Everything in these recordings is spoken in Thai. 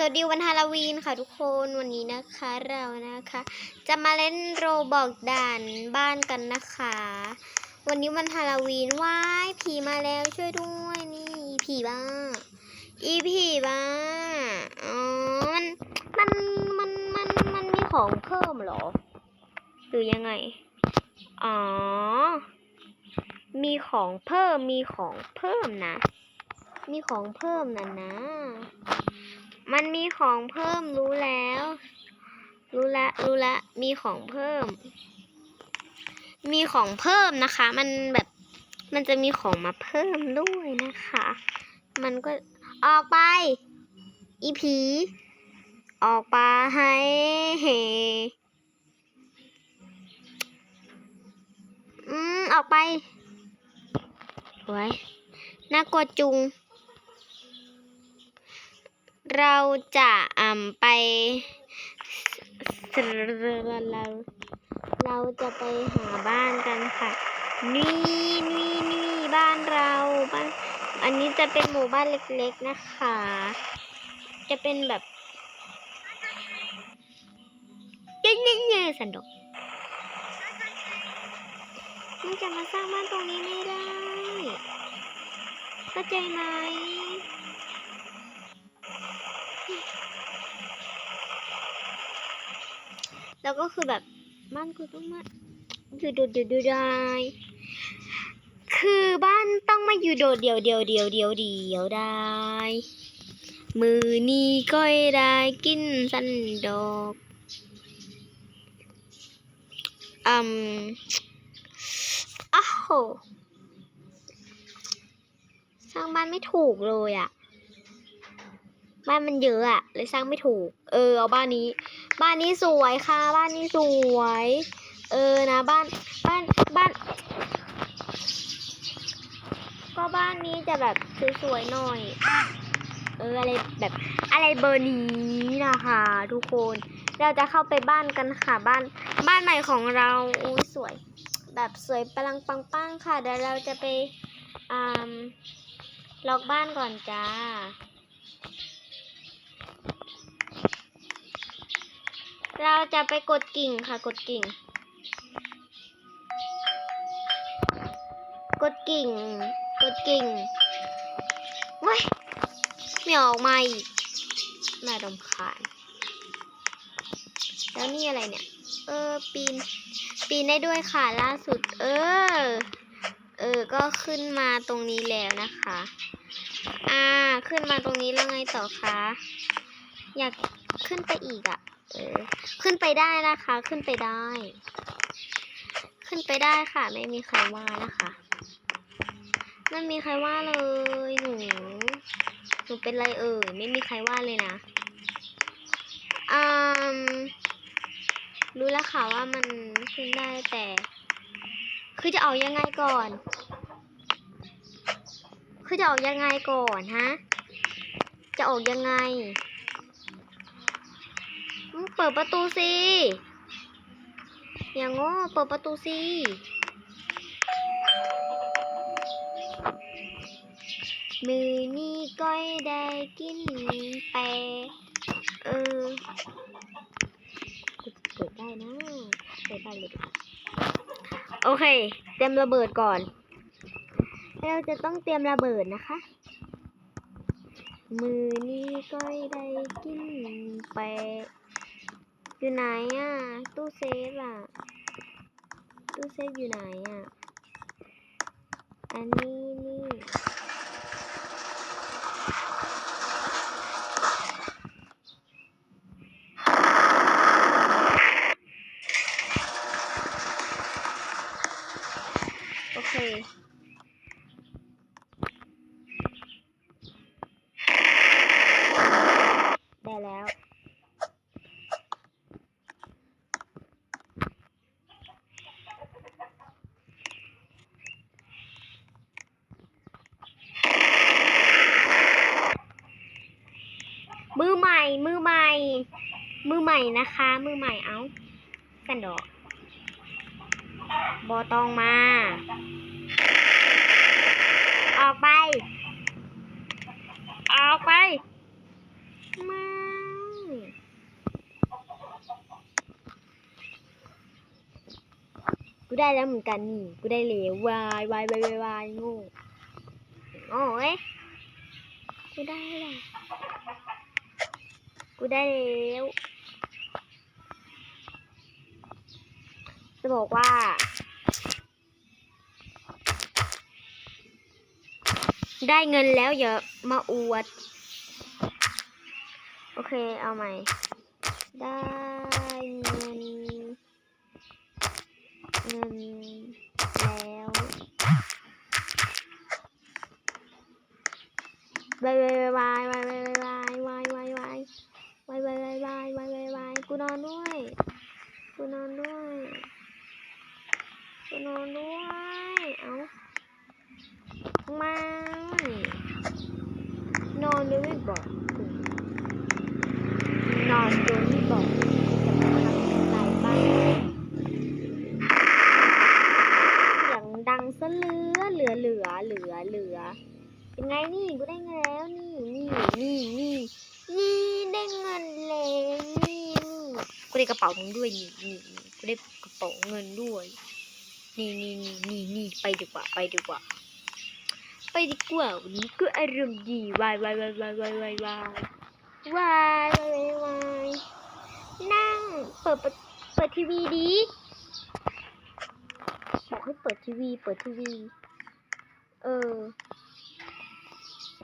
สวัสดีวันฮาโลวีนค่ะทุกคนวันนี้นะคะเรานะคะ จะมาเล่นโรบอกด่านบ้านกันนะคะ วันนี้วันฮาโลวีนว้ายผีมาแล้วช่วยด้วยนี่ผีบ้า อีผีบ้าอ๋อมันมันมันมันมันมีของเพิ่มเหรอ หรือยังไง อ๋อ มีของเพิ่มมีของเพิ่มนะ มีของเพิ่มนะนะ มันมีของเพิ่มรู้แล้ว รู้ละรู้ละ มีของเพิ่ม มีของเพิ่มนะคะ มันแบบมันจะมีของมาเพิ่มด้วยนะคะ มันก็ออกไป อีผี ออกไปให้เฮอืม ออกไปไว้น่ากลัวจุง เราจะอ่ำไป เราเราจะไปหาบ้านกันค่ะ นี่นี่นี่บ้านเราบ้านอันนี้จะเป็นหมู่บ้านเล็กๆนะคะ จะเป็นแบบเย้ๆๆสันดกมันจะมาสร้างบ้านตรงนี้ไม่ได้ เข้าใจไหม แล้วก็คือแบบบ้านกูต้องมาอยู่โดดเดี่ยวเดียวได้คือบ้านต้องมาอยู่โดดเดี่ยวเดียวเดียวเดียวเดียวได้ มือนี้ก็ได้กินสันดอกอืมอ้าวสร้างบ้านไม่ถูกเลยอะบ้านมันเยอะอะเลยสร้างไม่ถูก เออเอาบ้านนี้ บ้านนี้สวยค่ะ บ้านนี้สวย เออนะบ้านบ้านบ้านก็บ้านนี้จะแบบสวยๆหน่อย เอออะไรแบบอะไรเบอร์นี้นะคะทุกคน เราจะเข้าไปบ้านกันค่ะบ้านบ้านใหม่ของเราอุ้ยสวย แบบสวยปลังปังปังค่ะเดี๋ยวเราจะไปอ่าล็อกบ้านก่อนจ้า เราจะไปกดกิ่งค่ะ กดกิ่ง กดกิ่ง กดกิ่งว้ายไม่ออกมาอีกน่ารำคาญแล้วนี่อะไรเนี่ย เออ ปีน ปีนได้ด้วยค่ะ ล่าสุด เออ เออ ก็ขึ้นมาตรงนี้แล้วนะคะ อ่า ขึ้นมาตรงนี้แล้วไงต่อคะ อยากขึ้นไปอีกอะ่ะ เออขึ้นไปได้นะคะ ขึ้นไปได้ ขึ้นไปได้ค่ะ ไม่มีใครว่านะคะไม่มีใครว่าเลยหนูหนูเป็นไรเอ่ยไม่มีใครว่าเลยนะอืมรู้แล้วค่ะว่ามันขึ้นได้แต่ คือจะเอายังไงก่อน คือจะออกยังไงก่อนฮะ จะออกยังไง เปิดประตูสิอย่างโง่เปิดประตูสิมือนี้ก้อยได้กินแปรเออเปิดได้นะเปิดได้เลยโอเค เตรียมระเบิดก่อน เราจะต้องเตรียมระเบิดนะคะ มือนี้ก้อยได้กินแปร อยู่ไหนอะ ตู้เซฟอะ ตู้เซฟอยู่ไหนอะ อันนี้นี่ ใหม่นะคะ มือใหม่เอากันดอกบอตองมา ออกไป ออกไปมากูได้แล้วเหมือนกันนี่ กูได้เลววายวายวายวายงูโอ้ยกูได้แล้วกูได้แล้ว จะบอกว่า ได้เงินแล้วอย่ามาอวด โอเคเอาใหม่ ได้ ไม่นอนโดยไม่บอกนอนโดยไม่บอกจะทำอะไรบ้างเสียงดังซะเหลือเหลือเหลือเหลือเหลือเป็นไงนี่กูได้เงินแล้วนี่นี่นี่นี่นี่ได้เงินแล้วนี่นี่กูได้กระเป๋ามึงด้วยนี่นี่กูได้กระเป๋าเงินด้วย นี่นี่นี่นี่นี่ไปดีกว่าไปดีกว่า ดีกว่าวันนี้ก็อารมณ์ดีวายวายวายวายวายวายวายวายวายวายนั่งเปิดประเปิดทีวีดีบอกให้เปิดทีวีเปิดทีวี เออ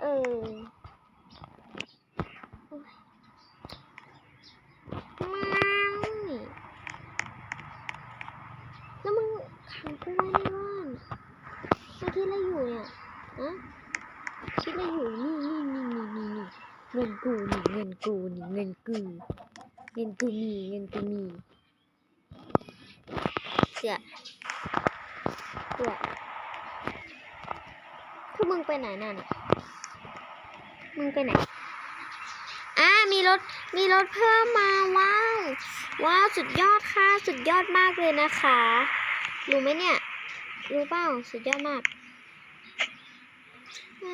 เออโอ๊ยไม่แล้วมึงขังกูไว้ในบ้านมึงคิดอะไรอยู่เนี่ย อะคิดอะไรอยู่นี่นี่นี่นี่นี่นี่เงินกูนี่เงินกูนี่เงินกูเงินกูมีเงินกูมีเสียเสียคือมึงไปไหนน่ะน่ะมึงไปไหนอ่ามีรถมีรถเพิ่มมาว้าวว้าวสุดยอดค่ะสุดยอดมากเลยนะคะ รู้ไหมเนี่ย รู้เปล่าสุดยอดมาก อ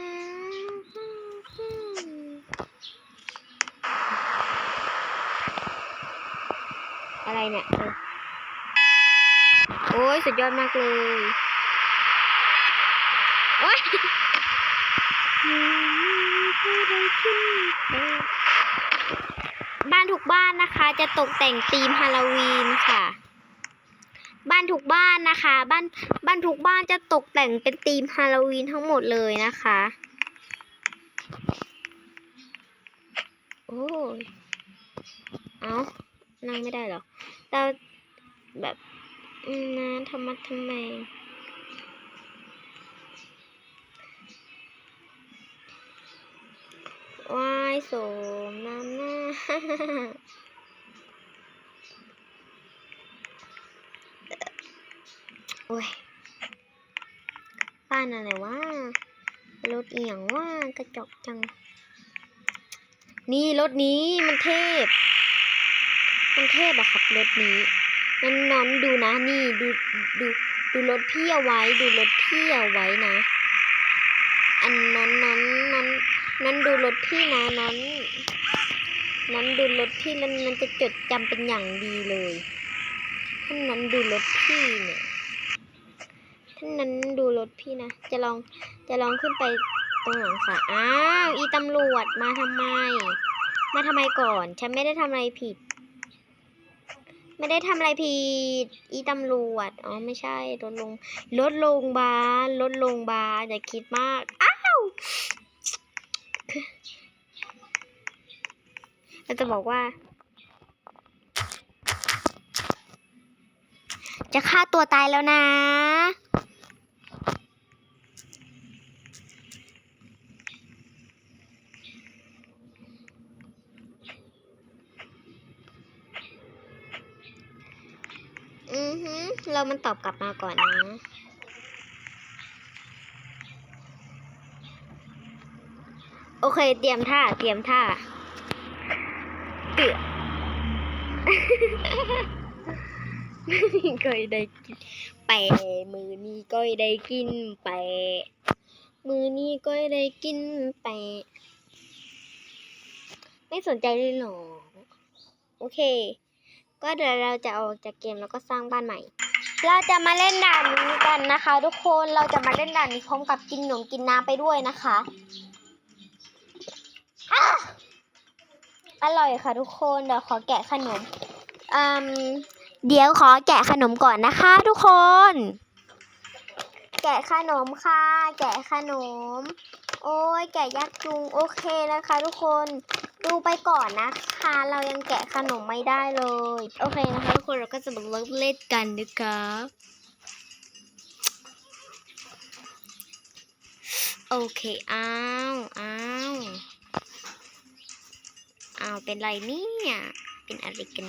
ะไรเนี่ยโอ้ยสุดยอดมากเลย โอ้ยบ้านทุกบ้านนะคะ จะตกแต่งธีมฮาโลวีนค่ะ บ้านทุกบ้านนะคะ บ้านบ้านทุกบ้านจะตกแต่งเป็นธีมฮาโลวีนทั้งหมดเลยนะคะ โอ้ยเอานั่งไม่ได้หรอ เราแบบนะทำมาทำไมวายโสมน้ำหน้า โอ้ยบ้านอะไรวะรถเอียงว่ากระจกจัง นี่รถนี้มันเทพ มันเทพอะครับรถนี้นั้นนองดูนะนี่ดูดูดูรถพี่เอาไว้ ดูรถพี่เอาไว้นะ อันนั้นนั้นนั้นนั้นดูรถพี่นะนั้น นั้นดูรถพี่แล้วนั้นจะจดจำเป็นอย่างดีเลยท่านนั้นดูรถพี่เนี่ย ท่านนั้นดูรถพี่นะ จะลองจะลองขึ้นไปตรงหลังค่ะอ้าวอีตำรวจมาทำไม มาทำไมก่อน ฉันไม่ได้ทำอะไรผิด ไม่ได้ทำอะไรผิด อีตำรวจ อ๋อไม่ใช่รถลงรถโรงพยาบาลรถโรงพยาบาอย่าคิดมาก อ้าวเราจะบอกว่า จะฆ่าตัวตายแล้วนะ อือฮึเรามันตอบกลับมาก่อนนะโอเค เตรียมท่า เตรียมท่าเตือ ก็ได้กินแปะมือนี้ก็ได้กินแปะมือนี้ก็ได้กินแปะไม่สนใจเลยหรอ โอเค ก็เดี๋ยวเราจะออกจากเกมแล้วก็สร้างบ้านใหม่ เราจะมาเล่นด่านนี้กันนะคะ ทุกคนเราจะมาเล่นด่านนี้พร้อมกับกินขนมกินน้ำไปด้วยนะคะอะอร่อยค่ะทุกคนเดี๋ยวขอแกะขนมอืม เดี๋ยวขอแกะขนมก่อนนะคะทุกคน แกะขนมค่ะ แกะขนม โอ้ยแกะยากจุงโอเคนะคะ ทุกคนดูไปก่อนนะคะ เรายังแกะขนมไม่ได้เลย โอเคนะคะทุกคนเราก็จะมาเริ่มเล่นกันนะคะโอเคอ้าวอ้าวอ้าวเป็นไรเนี่ย เป็นอะไรกัน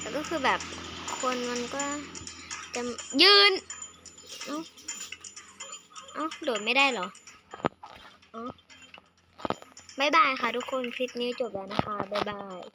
แล้วก็คือแบบคนมันก็จะยืน เอ้าเอ้าโดดไม่ได้เหรอเอ้าบายบายค่ะทุกคน คลิปนี้จบแล้วนะคะบายบาย